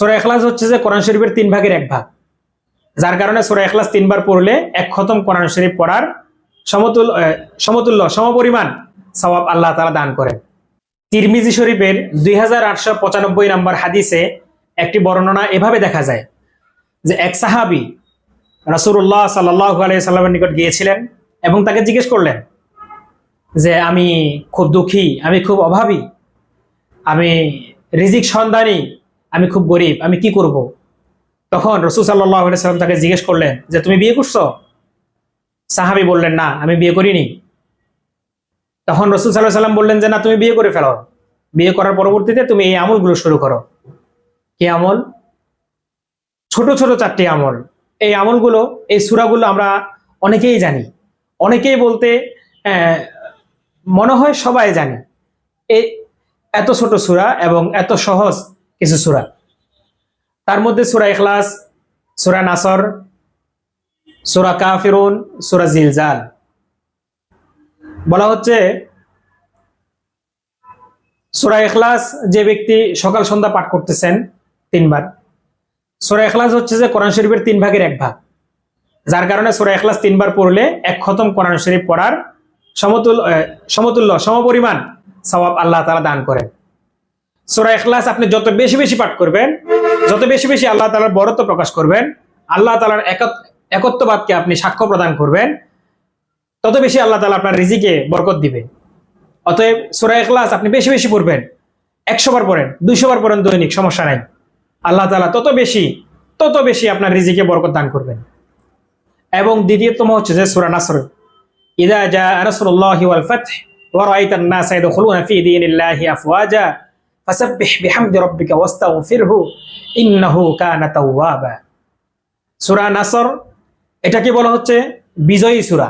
সুরা এখলাস হচ্ছে যে কোরআন শরীফের তিন ভাগের এক ভাগ। যার কারণে সুরা এখলাস তিনবার পড়লে এক খতম কোরআন শরীফ পড়ার সমতুল আহ, সমতুল্য সমপরিমাণ সওয়াব আল্লাহ তাআলা দান করেন। তিরমিজি শরীফের দুই হাজার আটশো পঁচানব্বই নম্বর হাদিসে একটি বর্ণনা এভাবে দেখা যায় যে এক সাহাবি রাসূলুল্লাহ সাল্লাহ আলাইসাল্লামের নিকট গিয়েছিলেন এবং তাকে জিজ্ঞেস করলেন যে আমি খুব দুঃখী আমি খুব অভাবী আমি রিজিক সন্ধানী আমি খুব গরিব, আমি কি করব? তখন রসুল সাল্লাহ সাল্লাম তাকে জিজ্ঞেস করলেন, যে তুমি বিয়ে করছ? সাহাবি বললেন, না, আমি বিয়ে করিনি। তখন রসুল সাল্লাহ সাল্লাম বললেন যে, না, তুমি বিয়ে করে ফেলো। বিয়ে করার পরবর্তীতে তুমি এই আমলগুলো শুরু করো। কি আমল? ছোট ছোট চারটি আমল। এই আমলগুলো, এই সুরাগুলো আমরা অনেকেই জানি। অনেকেই বলতে মনে হয় সবাই জানি। এত ছোট সুরা এবং এত সহজ কিছু সুরা। তার মধ্যে সুরা ইখলাস, সুরা নাসর, সুরা কাফিরুন, সুরা জিলজাল। বলা হচ্ছে, সুরা এখলাস যে ব্যক্তি সকাল সন্ধ্যা পাঠ করতেছেন তিনবার। সুরা এখলাস হচ্ছে যে কোরআন শরীফের তিন ভাগের এক ভাগ। যার কারণে সুরা এখলাস তিনবার পড়লে এক খতম কোরআন শরীফ পড়ার সমতুল সমতুল্য, সমপরিমাণ সওয়াব আল্লাহ তাআলা দান করেন। সুরা ইখলাস আপনি যত বেশি বেশি পাঠ করবেন, যত বেশি বেশি আল্লাহ তালার বরত্ব প্রকাশ করবেন, আল্লাহ তালার একত- একত্ববাদকে আপনি সাক্ষ্য প্রদান করবেন, তত বেশি আল্লাহ তালা আপনার রিজিকে বরকত দিবে। অতএব সুরা ইখলাস আপনি বেশি বেশি পড়বেন, একশো বার পড়েন, দুইশো বার পড়েন, দৈনিক সমস্যা নাই। আল্লাহ তালা তত বেশি তত বেশি আপনার রিজিকে বরকত দান করবেন। এবং দ্বিতীয়তম হচ্ছে যে সুরা নাসর। ইদা জা নাসরুল্লাহি ওয়াল ফাতহ, ওয়া রাআইতান নাসা ইয়াদখুলুনা ফি দীনিল্লাহি আফওয়াজা। ফাসাব্বিহ বিহামদি রাব্বিকা ওয়াস্তাগফিরহু ইন্নাহু কানা তাওয়াবা। সূরা নাসর এটাকে বলা হচ্ছে? বিজয়ী সূরা।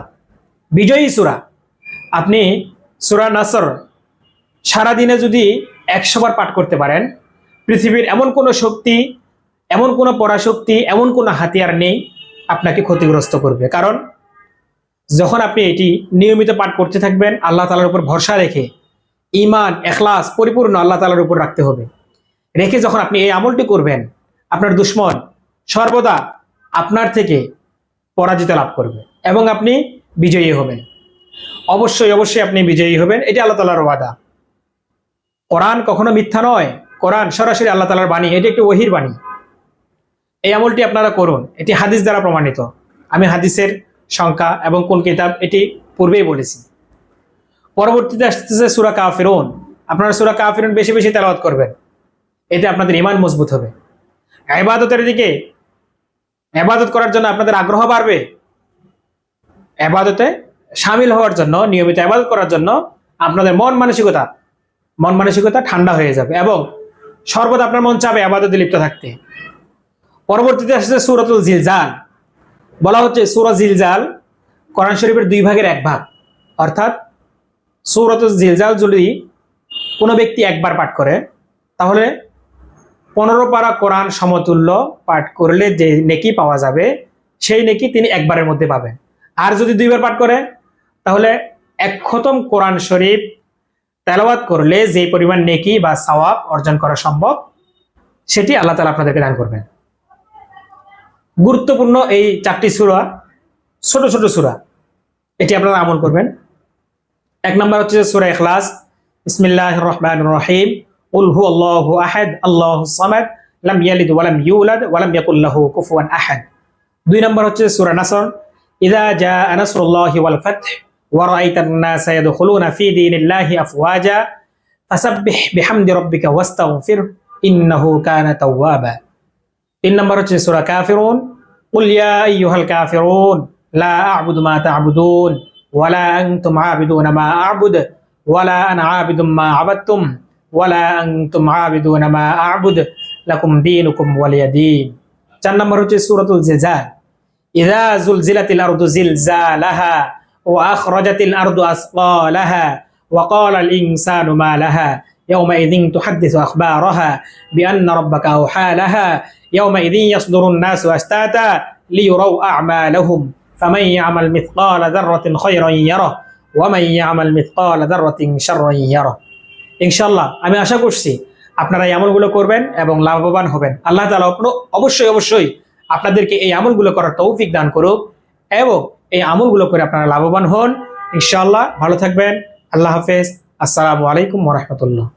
বিজয়ী সূরা। আপনি সূরা নাসর সারা দিনে যদি একশো বার পাঠ করতে পারেন, পৃথিবীর এমন কোনো শক্তি, এমন কোনো পরাশক্তি, এমন কোনো হাতিয়ার নেই আপনাকে ক্ষতিগ্রস্ত করবে। কারণ যখন আপনি এটি নিয়মিত পাঠ করতে থাকবেন, আল্লাহ তালার উপর ভরসা রেখে ইমান এখলাস পরিপূর্ণ আল্লাহ তালার উপর রাখতে হবে। রেখে যখন আপনি এই আমলটি করবেন, আপনার দুশ্মন সর্বদা আপনার থেকে পরাজিত লাভ করবে এবং আপনি বিজয়ী হবেন। অবশ্যই অবশ্যই আপনি বিজয়ী হবেন, এটি আল্লাহ তালার ওয়াদা। কোরআন কখনো মিথ্যা নয়, কোরআন সরাসরি আল্লাহ তালার বাণী, এটি একটি ওহির বাণী। এই আমলটি আপনারা করুন, এটি হাদিস দ্বারা প্রমাণিত। আমি হাদিসের সংখ্যা এবং কোন কিতাব এটি পূর্বেই বলেছি। পরবর্তীতে আসতেছে সুরা কাফিরুন। আপনারা সুরা কাফিরুন বেশি বেশি তেলাওয়াত করবেন। এতে আপনাদের ইমান মজবুত হবে। এবাদতের দিকে এবাদত করার জন্য আপনাদের আগ্রহ বাড়বে। এবাদতে সামিল হওয়ার জন্য, নিয়মিত এবাদত করার জন্য আপনাদের মন মানসিকতা মন মানসিকতা ঠান্ডা হয়ে যাবে এবং সর্বদা আপনার মন চাবে আবাদতে লিপ্ত থাকতে। পরবর্তীতে আসছে সুরতুল জিলজাল। বলা হচ্ছে সুরা জিলজাল কোরআন শরীফের দুই ভাগের এক ভাগ। অর্থাৎ সুরতুল জিলজাল যদি কোনো ব্যক্তি একবার পাঠ করে, তাহলে পনেরো পারা কোরআন সমতুল্য পাঠ করলে যে নেকি পাওয়া যাবে, সেই নেকি তিনি একবারের মধ্যে পাবেন। আর যদি দুইবার পাঠ করে, তাহলে এক খতম কোরআন শরীফ তেলাওয়াত করলে যে পরিমাণ নেকি বা সওয়াব অর্জন করা সম্ভব, সেটি আল্লাহ তালা আপনাদেরকে দান করবেন। গুরুত্বপূর্ণ এই চারটি সুরা, ছোট ছোট সুরা, এটি আপনারা আমল করবেন। এক নম্বর হচ্ছে সুরা ইখলাস বিসমিল্লাহ রহমান রহিম উল হু আল্লাহ আহাদ আল্লাহ সামাদ লাম ইয়ালিদ ওয়ালাম ইউলাদ ওয়ালাম ইয়াকুল্লাহু কুফুয়ান আহাদ দুই নম্বর হচ্ছে সুরা নাসর ইদা জা নাসরুল্লাহি ওয়াল ফাতহ ওয়া রাআইতান নাসা ইয়াদখুলুনা ফি দীনিল্লাহি আফওয়াজা ফাসাব্বিহ বিহামদি রাব্বিকা ওয়াস্তাগফির ইন্নাহু কানা তাওয়াবা তিন নম্বর হচ্ছে সুরা কাফিরুন قل يا أيها الكافرون لا أعبد ما تعبدون ولا أنتم عابدون ما أعبد ولا أنا عابد ما عبدتم ولا أنتم عابدون ما أعبد لكم دينكم ولي دين চার নম্বর হচ্ছে সুরাতুল জিলজাল إذا زلزلت الأرض زلزالها وأخرجت الأرض أثقالها وقال الإنسان ما لها يومئذ تحدث أخبارها بأن ربك أوحى لها يومئذ يصدر الناس أشتاتا ليروا أعمالهم فمن يعمل مثقال ذرة خيرا يره ومن يعمل مثقال ذرة شرا يره ইনশাল্লাহ আমি আশা করছি আপনারা এই আমলগুলো করবেন এবং লাভবান হবেন আল্লাহ তালা অবশ্যই অবশ্যই আপনাদেরকে এই আমলগুলো করার তৌফিক দান করুক এবং এই আমলগুলো করে আপনারা লাভবান হন ইনশাআল্লাহ ভালো থাকবেন আল্লাহ হাফেজ আসসালামু আলাইকুম রহমতুল্লাহ